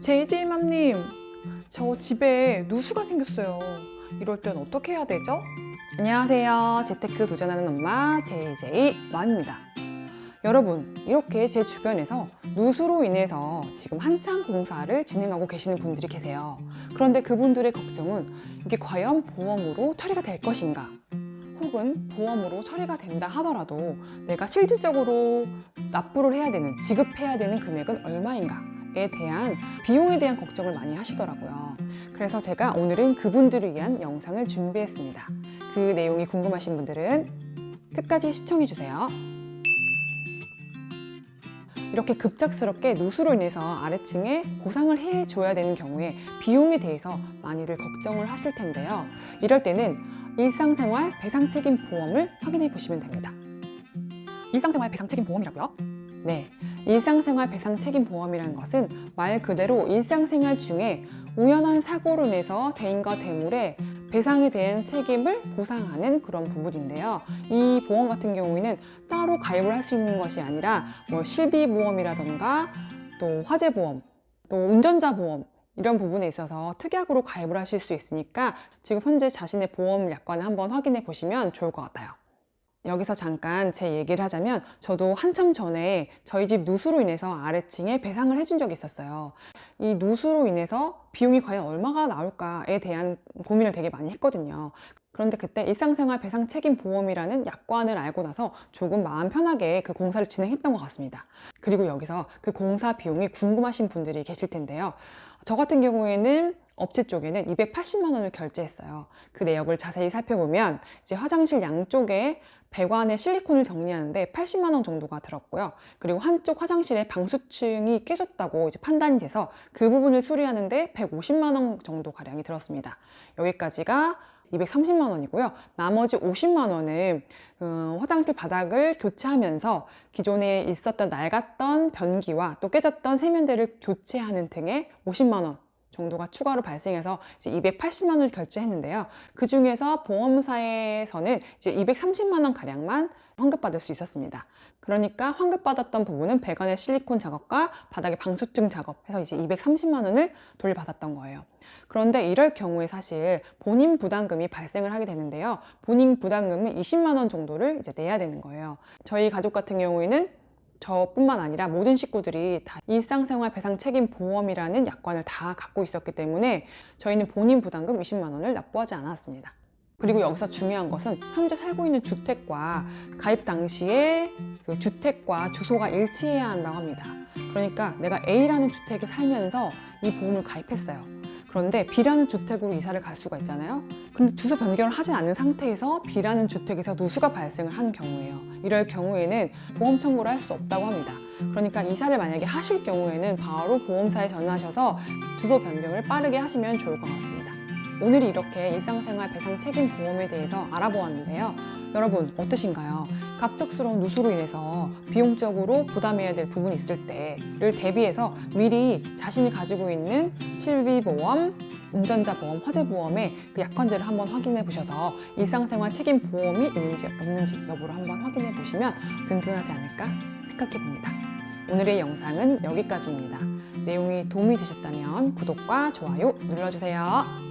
JJ맘님, 저 집에 누수가 생겼어요. 이럴 땐 어떻게 해야 되죠? 안녕하세요. 재테크 도전하는 엄마 만입니다. 여러분, 이렇게 제 주변에서 누수로 인해서 지금 한창 공사를 진행하고 계시는 분들이 계세요. 그런데 그분들의 걱정은 이게 과연 보험으로 처리가 될 것인가? 혹은 보험으로 처리가 된다 하더라도 내가 실질적으로 납부를 해야 되는, 지급해야 되는 금액은 얼마인가에 대한 비용에 대한 걱정을 많이 하시더라고요. 그래서 제가 오늘은 그분들을 위한 영상을 준비했습니다. 그 내용이 궁금하신 분들은 끝까지 시청해주세요. 이렇게 급작스럽게 누수로 인해서 아래층에 보상을 해줘야 되는 경우에 비용에 대해서 많이들 걱정을 하실 텐데요. 이럴 때는 일상생활 배상책임 보험을 확인해 보시면 됩니다. 일상생활 배상책임 보험이라고요? 네. 일상생활 배상 책임 보험이라는 것은 말 그대로 일상생활 중에 우연한 사고로 인해서 대인과 대물에 배상에 대한 책임을 보상하는 그런 부분인데요. 이 보험 같은 경우에는 따로 가입을 할 수 있는 것이 아니라 뭐 실비보험이라던가 또 화재보험, 또 운전자 보험 이런 부분에 있어서 특약으로 가입을 하실 수 있으니까 지금 현재 자신의 보험 약관을 한번 확인해 보시면 좋을 것 같아요. 여기서 잠깐 제 얘기를 하자면 저도 한참 전에 저희 집 누수로 인해서 아래층에 배상을 해준 적이 있었어요. 이 누수로 인해서 비용이 과연 얼마가 나올까에 대한 고민을 되게 많이 했거든요. 그런데 그때 일상생활 배상 책임 보험이라는 약관을 알고 나서 조금 마음 편하게 그 공사를 진행했던 것 같습니다. 그리고 여기서 그 공사 비용이 궁금하신 분들이 계실 텐데요. 저 같은 경우에는 업체 쪽에는 280만 원을 결제했어요. 그 내역을 자세히 살펴보면 이제 화장실 양쪽에 배관에 실리콘을 정리하는데 80만 원 정도가 들었고요. 그리고 한쪽 화장실에 방수층이 깨졌다고 이제 판단이 돼서 그 부분을 수리하는데 150만 원 정도 가량이 들었습니다. 여기까지가 230만 원이고요. 나머지 50만 원은 음, 화장실 바닥을 교체하면서 기존에 있었던 낡았던 변기와 또 깨졌던 세면대를 교체하는 등의 50만 원 정도가 추가로 발생해서 이제 280만 원을 결제했는데요. 그 중에서 보험사에서는 이제 230만 원 가량만 환급받을 수 있었습니다. 그러니까 환급받았던 부분은 배관의 실리콘 작업과 바닥의 방수증 작업해서 이제 230만 원을 돌려받았던 거예요. 그런데 이럴 경우에 사실 본인 부담금이 발생을 하게 되는데요. 본인 부담금은 20만 원 정도를 이제 내야 되는 거예요. 저희 가족 같은 경우에는 저뿐만 아니라 모든 식구들이 다 일상생활 배상 책임 보험이라는 약관을 다 갖고 있었기 때문에 저희는 본인 부담금 20만 원을 납부하지 않았습니다. 그리고 여기서 중요한 것은 현재 살고 있는 주택과 가입 당시에 그 주택과 주소가 일치해야 한다고 합니다. 그러니까 내가 A라는 주택에 살면서 이 보험을 가입했어요. 그런데 B라는 주택으로 이사를 갈 수가 있잖아요. 근데 주소 변경을 하지 않은 상태에서 B라는 주택에서 누수가 발생을 하는 경우예요. 이럴 경우에는 보험 청구를 할 수 없다고 합니다. 그러니까 이사를 만약에 하실 경우에는 바로 보험사에 전화하셔서 주소 변경을 빠르게 하시면 좋을 것 같습니다. 오늘 이렇게 일상생활 배상 책임 보험에 대해서 알아보았는데요. 여러분 어떠신가요? 갑작스러운 누수로 인해서 비용적으로 부담해야 될 부분이 있을 때를 대비해서 미리 자신이 가지고 있는 실비보험, 운전자 보험, 화재 보험의 그 약관들을 한번 확인해 보셔서 일상생활 책임 보험이 있는지 없는지 여부를 한번 확인해 보시면 든든하지 않을까 생각해 봅니다. 오늘의 영상은 여기까지입니다. 내용이 도움이 되셨다면 구독과 좋아요 눌러주세요.